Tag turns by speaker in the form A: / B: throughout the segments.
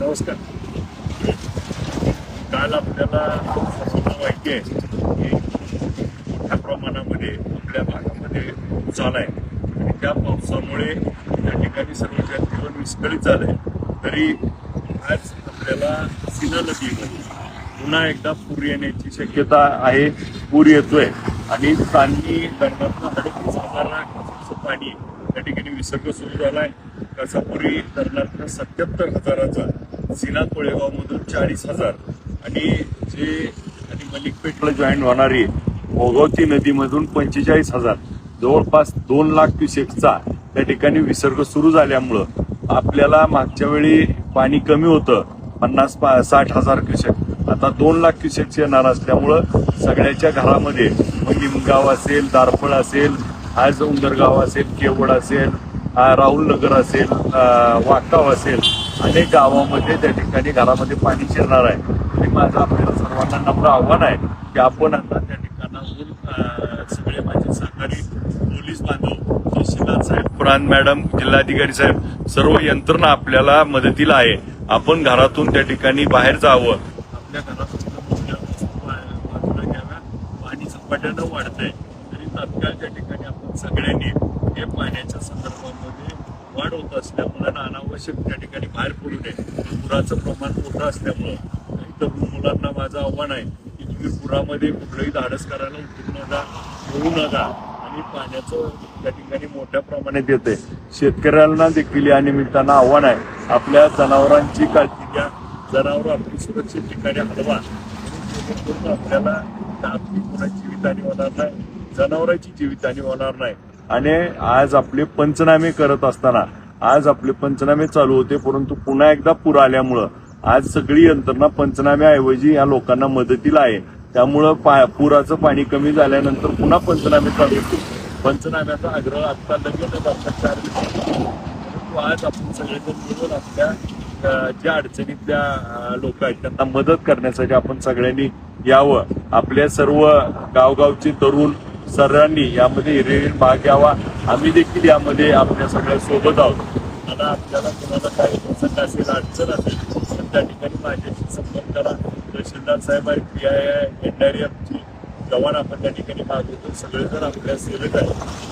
A: नमस्कार. काल आपल्याला माहिती आहे की मोठ्या प्रमाणामध्ये आपल्या भागामध्ये पाऊस आहे आणि त्या पावसामुळे त्या ठिकाणी सर्व जनजीवन विस्कळीत आहे तरी आज आपल्याला सिना नदीमध्ये पुन्हा एकदा पूर येण्याची शक्यता आहे. पूर येतोय आणि चांदणी धरणातनं अडतीस हजाराचं पाणी त्या ठिकाणी विसर्ग सुरू झालाय. कसापुरी धरणातनं सत्याहत्तर हजाराचा सिना कोळेगावमधून चाळीस हजार. आणि जे आणि मलिकपेठला जॉईन होणारी भोगावती नदीमधून पंचेचाळीस हजार. जवळपास दोन लाख क्युसेकचा त्या ठिकाणी विसर्ग सुरू झाल्यामुळं आपल्याला मागच्या वेळी पाणी कमी होतं पन्नास पा- साठ हजार क्युसेक. आता दोन लाख क्युसेक्स येणार असल्यामुळं सगळ्याच्या घरामध्ये मग लिमगाव असेल दारफळ असेल आज उंदरगाव असेल केवड असेल राहुल नगर असेल वाकाव असेल अनेक गावामध्ये त्या ठिकाणी घरामध्ये पाणी शिरणार आहे. आणि माझं आपल्याला सर्वांना नम्र आव्हान आहे की आपण आता त्या ठिकाणाहून सगळे माझे सहकारी पोलीस बांधव तहसीलदार साहेब पुराण मॅडम जिल्हाधिकारी साहेब सर्व यंत्रणा आपल्याला मदतीला आहे. आपण घरातून त्या ठिकाणी बाहेर जावं. आपल्या घरातून बाजूला घ्याव्या. पाणी झपाट्यानं वाढतंय. तरी तात्काळ त्या ठिकाणी आपण सगळ्यांनी हे पाण्याच्या संदर्भामध्ये वाढ होत असल्यामुळे अनावश्यक त्या ठिकाणी बाहेर पडू नये. पुराचं प्रमाण मोठं असल्यामुळं. इतर मुलांना माझं आव्हान आहे की तुम्ही पुरामध्ये कुठलंही धाडस करायला उतरू नका होऊ नका. आणि पाण्याचं त्या ठिकाणी मोठ्या प्रमाणात येते शेतकऱ्यांना देखील या निमित्तानं आव्हान आहे. आपल्या जनावरांची काळजी घ्या. जनावर आपली सुरक्षित ठिकाणी हलवा. जेणेकरून आपल्याला आपली कोणाची जीवितहानी होणार नाही जनावरांची जीवितहानी होणार नाही. आणि आज आपले पंचनामे करत असताना आज आपले पंचनामे चालू होते परंतु पुन्हा एकदा पूर आल्यामुळं आज सगळी यंत्रणा पंचनाम्याऐवजी या लोकांना मदतीला आहे. त्यामुळं पा पुराचं पाणी कमी झाल्यानंतर पुन्हा पंचनामे चालू होते. पंचनाम्याचा आग्रह आता लगेच चार परंतु आज आपण सगळेजण मिळून आपल्या ज्या अडचणीतल्या लोक आहेत त्यांना मदत करण्यासाठी आपण सगळ्यांनी यावं. आपल्या सर्व गावगावचे तरुण सर्वांनी यामध्ये हिरेरीर भाग घ्यावा. आम्ही देखील यामध्ये आपल्या सगळ्या सोबत आहोत. आता आपल्याला कोणाला काही प्रसंग असेल अडचण असेल तर त्या ठिकाणी माझ्याशी संपर्क करा. तहसीलदार साहेब आहेत पी आय आय एनडीआरएफची जवान आपण त्या ठिकाणी मागवतो सगळेजण आपल्या सेवेत आहे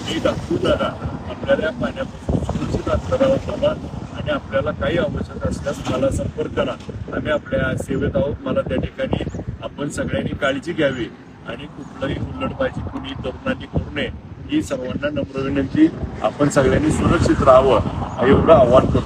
A: मी दाखवू दादा आपल्याला या पाण्यापासून सुरक्षित अंतरावर थांबा आणि आपल्याला काही आवश्यक असल्यास मला संपर्क करा. आम्ही आपल्या सेवेत आहोत. मला त्या ठिकाणी आपण सगळ्यांनी काळजी घ्यावी. आणि कुठलंही उल्लडबाजी कुणी तरुणांनी करू नये ही सर्वांना नम्र विनंती. आपण सगळ्यांनी सुरक्षित राहावं एवढं आव्हान करतो.